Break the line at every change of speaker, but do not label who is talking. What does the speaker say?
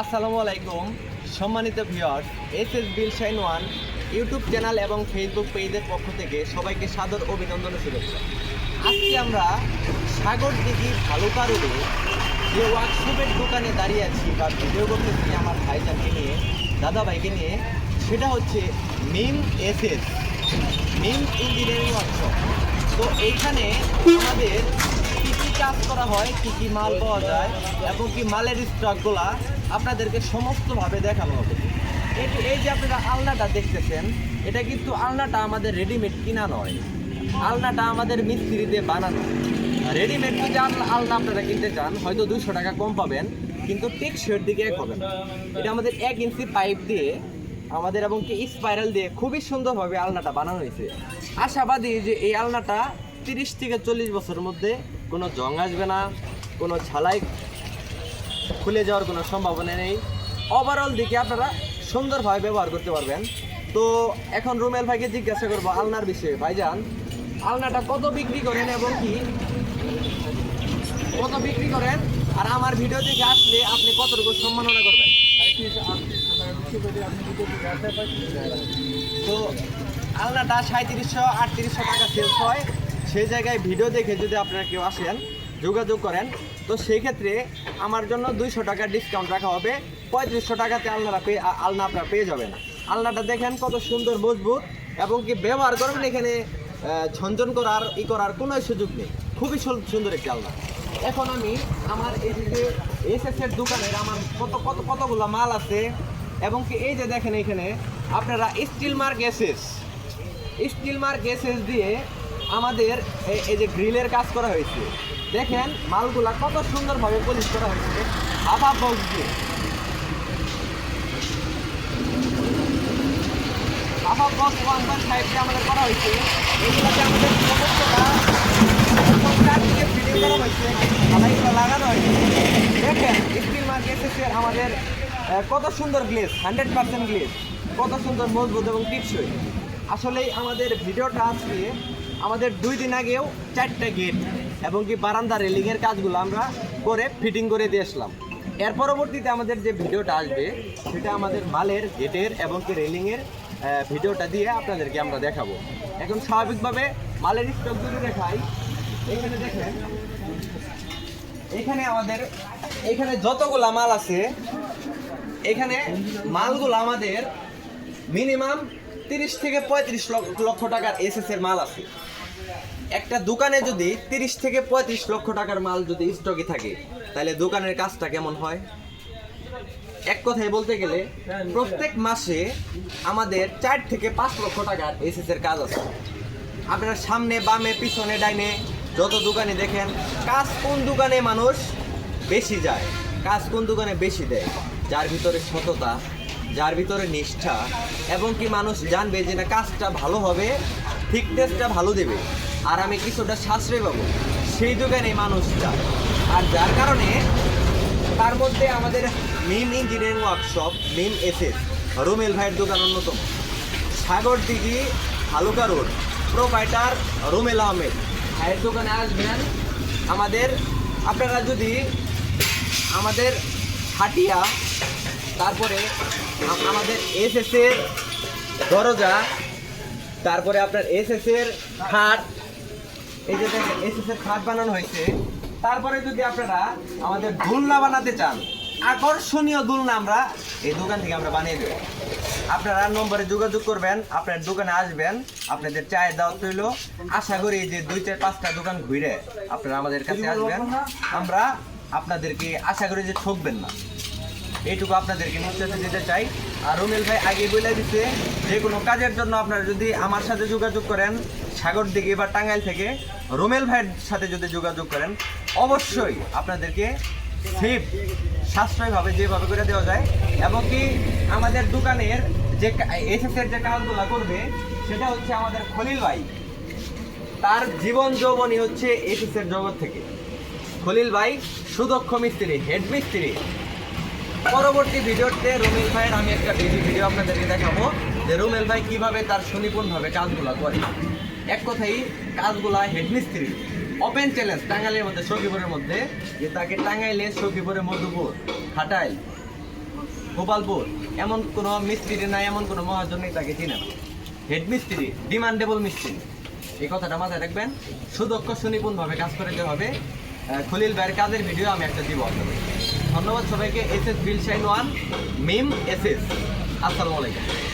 আসসালামু আলাইকুম। সম্মানিত ভিউয়ার্স, এস এস বিল শাইন ওয়ান ইউটিউব চ্যানেল এবং ফেসবুক পেজের পক্ষ থেকে সবাইকে সাদর অভিনন্দন শুভেচ্ছা। আজকে আমরা সাগর দিঘি ভালুকা রোডে যে ওয়ার্কশপের দোকানে দাঁড়িয়ে আছি বা ভিডিও করতেছি আমার ভাইজানকে নিয়ে দাদা ভাইকে নিয়ে, সেটা হচ্ছে Mim S S, Mim engineering workshop তো এইখানে আমাদের কী কী কাজ করা হয়, কী কী মাল পাওয়া যায় এবং কি মালের স্টকগুলা আপনাদেরকে সমস্তভাবে দেখানো হবে। যে- এই যে আপনারা আলনাটা দেখতেছেন, এটা কিন্তু আলনাটা আমাদের রেডিমেড কিনা নয়। আলনাটা আমাদের মিস্ত্রি দিয়ে বানানো। রেডিমেড যদি আল- আলনা আপনারা কিনতে চান, হয়তো দুশো টাকা কম পাবেন, কিন্তু ঠিক টেকসইয়ের দিকে এক হবে না। এটা আমাদের এক ইঞ্চি পাইপ দিয়ে আমাদের এবং কি স্পাইরাল দিয়ে খুবই সুন্দরভাবে আলনাটা বানানো হয়েছে। আশাবাদী যে এই আলনাটা তিরিশ থেকে চল্লিশ বছরের মধ্যে কোনো জং আসবে না, কোনো ঝালাই খুলে যাওয়ার কোনো সম্ভাবনা নেই। ওভারঅল দিকে আপনারা সুন্দরভাবে ব্যবহার করতে পারবেন। তো এখন রুমেল ভাইকে জিজ্ঞাসা করব আলনার বিষয়ে। ভাইজান, আলনাটা কত বিক্রি করেন এবং কি? কত বিক্রি করেন? আর আমার ভিডিও দেখে আসলে আপনি কতটুকু সম্মাননা করবেন? তো আলনাটা সাঁত্রিশশো, আটত্রিশশো টাকা সেলস হয়। সেই জায়গায় ভিডিও দেখে যদি আপনারা কেউ আসেন, যোগাযোগ করেন তো সেই ক্ষেত্রে আমার জন্য দুইশো টাকা ডিসকাউন্ট রাখা হবে। পঁয়ত্রিশশো টাকাতে আলনাটা পেয়ে আলনা আপনারা পেয়ে যাবেন। আলনাটা দেখেন কত সুন্দর, মজবুত এবং কি ব্যবহার করবেন এখানে ঝনঝন করার, ই করার কোনো সুযোগ নেই। খুবই সুন্দর একটি আলনা। এখন আমি আমার এই যে এস এস এর দোকানের আমার কত কত কতগুলো মাল আছে এবং কি এই যে দেখেন এখানে আপনারা steel mark SS. Steel mark SS দিয়ে আমাদের এই যে গ্রিলের কাজ করা হয়েছে, দেখেন মালগুলা কত সুন্দরভাবে পলিশ করা হয়েছে। হাফ বক্স দিয়ে। বক্স ওয়ান আমাদের করা হয়েছে। আমাদের লাগানো দেখেন স্টিল আমাদের কত সুন্দর গ্লেস হান্ড্রেড পার্সেন্ট গ্লেস কত সুন্দর মজবুত এবং টিপসই আসলেই আমাদের ভিডিওটা আজকে আমাদের দুই দিন আগেও চারটা গেট এবং কি বারান্দা রেলিংয়ের কাজগুলো আমরা করে ফিটিং করে দিয়ে আসলাম। এর পরবর্তীতে আমাদের যে ভিডিওটা আসবে, সেটা আমাদের মালের গেটের এবং কি রেলিংয়ের ভিডিওটা দিয়ে আপনাদেরকে আমরা দেখাবো। এখন স্বাভাবিকভাবে মালের স্টক যদি দেখাই, এখানে দেখেন, এখানে আমাদের, এখানে যতগুলা মাল আছে, এখানে মালগুলো আমাদের মিনিমাম তিরিশ থেকে পঁয়ত্রিশ লক্ষ টাকার এসএস এর মাল আছে। একটা দোকানে যদি তিরিশ থেকে পঁয়ত্রিশ লক্ষ টাকার মাল যদি স্টকে থাকে, তাহলে দোকানের কাজটা কেমন হয়? এক কথায় বলতে গেলে, প্রত্যেক মাসে আমাদের চার থেকে পাঁচ লক্ষ টাকার এসএস এর কাজ আছে। আপনার সামনে, বামে, পিছনে, ডাইনে যত দোকানে দেখেন, কাজ কোন দোকানে মানুষ বেশি যায়, কাজ কোন দোকানে বেশি দেয়, যার ভিতরে সততা যার ভিতরে নিষ্ঠা এবং কি মানুষ জানবে যে না কাজটা ভালো হবে ফিটনেসটা ভালো দেবে। আর আমি কিছুটা সাশ্রয় পাবো। সেই দোকানে মানুষ যায়। আর যার কারণে তার মধ্যে আমাদের Mim engineering workshop Mim SS Rumel ভাইয়ের দোকান অন্যতম। Sagar Dighi, হালুকা road proprietor Rumel Ahmed. ভাইয়ের দোকানে আসবেন। আমাদের, আপনারা যদি আমাদের হাটিয়া, তারপরে আমাদের এসএস এর দরজা, তারপরে আপনার এসএস এর খাট, এই যে এসএস এর খাট বানানো হয়েছে। তারপরে যদি আপনারা আমাদের দুলনা বানাতে চান, আকর্ষণীয় দুলনা আমরা এই দোকান থেকে আমরা বানিয়ে দেবো। আপনারা নম্বরে যোগাযোগ করবেন, আপনার দোকানে আসবেন, আপনাদের চায়ের দাওয়াত রইল। আশা করি যে দুই চার পাঁচটা দোকান ঘুরে আপনারা আমাদের কাছে আসবেন। আমরা আপনাদেরকে আশা করি যে ঠকবেন না। এইটুকু আপনাদেরকে নিশ্চয়তা দিতে চাই। আর রুমেল ভাই আগে বলে দিচ্ছে যে, কোনো কাজের জন্য আপনারা যদি আমার সাথে যোগাযোগ করেন, সাগর দিকে বা টাঙ্গাইল থেকে, রুমেল ভাইয়ের সাথে যদি যোগাযোগ করেন, অবশ্যই আপনাদেরকে সেফ সাশ্রয়ভাবে যেভাবে করে দেওয়া যায়, এবং কি আমাদের দোকানের যে এসএসের যে কাজগুলো করবে, সেটা হচ্ছে আমাদের খলিল ভাই। তার জীবন যৌবনই হচ্ছে এসএসের জগৎ থেকে। খলিল ভাই সুদক্ষ মিস্ত্রি, হেড মিস্ত্রি। পরবর্তী ভিডিওতে রুমেল ভাইয়ের আমি একটা বেশি ভিডিও আপনাদেরকে দেখাবো যে রুমেল ভাই কীভাবে তার সুনিপুণভাবে কাজগুলো করে। এক কথাই কাজগুলা হেডমিস্ত্রি ওপেন চ্যালেঞ্জ টাঙ্গাইলের মধ্যে, সখীপুরের মধ্যে, যে তাকে টাঙ্গাইলে সখীপুরের মধুপুর, খাটাইল, গোপালপুর, এমন কোনো মিস্ত্রি নাই, এমন কোনো মহাজন নেই তাকে চিনে না। হেডমিস্ত্রি ডিমান্ডেবল মিস্ত্রি এই কথাটা মাথায় রাখবেন। সুদক্ষ সুনিপুণভাবে কাজ করতে হবে খুলিল ভাইয়ের কাজের ভিডিও আমি একটা দিব আপনাদের। ধন্যবাদ সবাইকে এস এস বিল shine one Mim S S আসসালামু আলাইকুম।